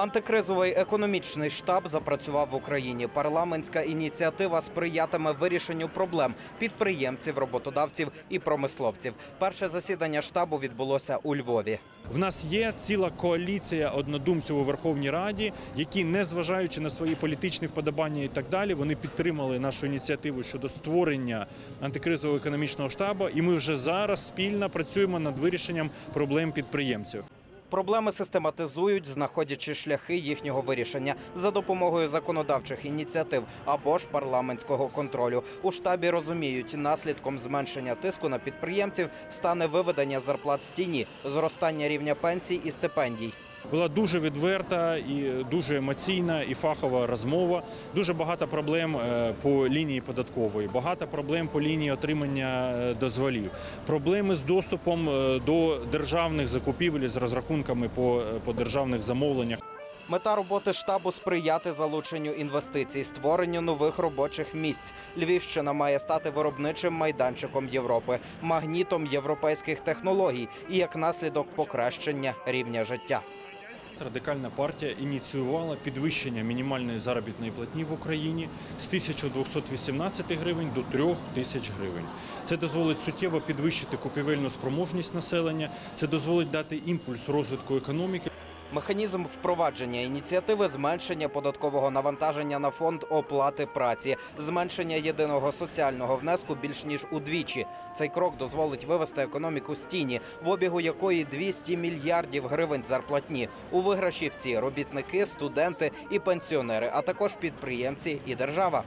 Антикризовий економічний штаб запрацював в Україні. Парламентська ініціатива сприятиме вирішенню проблем підприємців, роботодавців і промисловців. Перше засідання штабу відбулося у Львові. В нас є ціла коаліція однодумців у Верховній Раді, які, незважаючи на свої політичні вподобання і так далі, вони підтримали нашу ініціативу щодо створення антикризового економічного штабу. І ми вже зараз спільно працюємо над вирішенням проблем підприємців. Проблеми систематизують, знаходячи шляхи їхнього вирішення за допомогою законодавчих ініціатив або ж парламентського контролю. У штабі розуміють, наслідком зменшення тиску на підприємців стане виведення зарплат з тіні, зростання рівня пенсій і стипендій. Була дуже відверта і дуже емоційна і фахова розмова. Дуже багато проблем е, по лінії податкової, багато проблем по лінії отримання е, дозволів, проблеми з доступом е, до державних закупівель з розрахунками по, по державних замовленнях. Мета роботи штабу сприяти залученню інвестицій, створенню нових робочих місць. Львівщина має стати виробничим майданчиком Європи, магнітом європейських технологій і як наслідок покращення рівня життя. Радикальна партія ініціювала підвищення мінімальної заробітної платні в Україні з 1218 гривень до 3000 гривень. Це дозволить суттєво підвищити купівельну спроможність населення. Це дозволить дати імпульс розвитку економіки. Механізм впровадження ініціативи зменшення податкового навантаження на фонд оплати праці, зменшення єдиного соціального внеску більш ніж удвічі. Цей крок дозволить вивести економіку з тіні, в обігу якої 200 мільярдів гривень зарплатні. У виграші всі робітники, студенти і пенсіонери, а також підприємці і держава.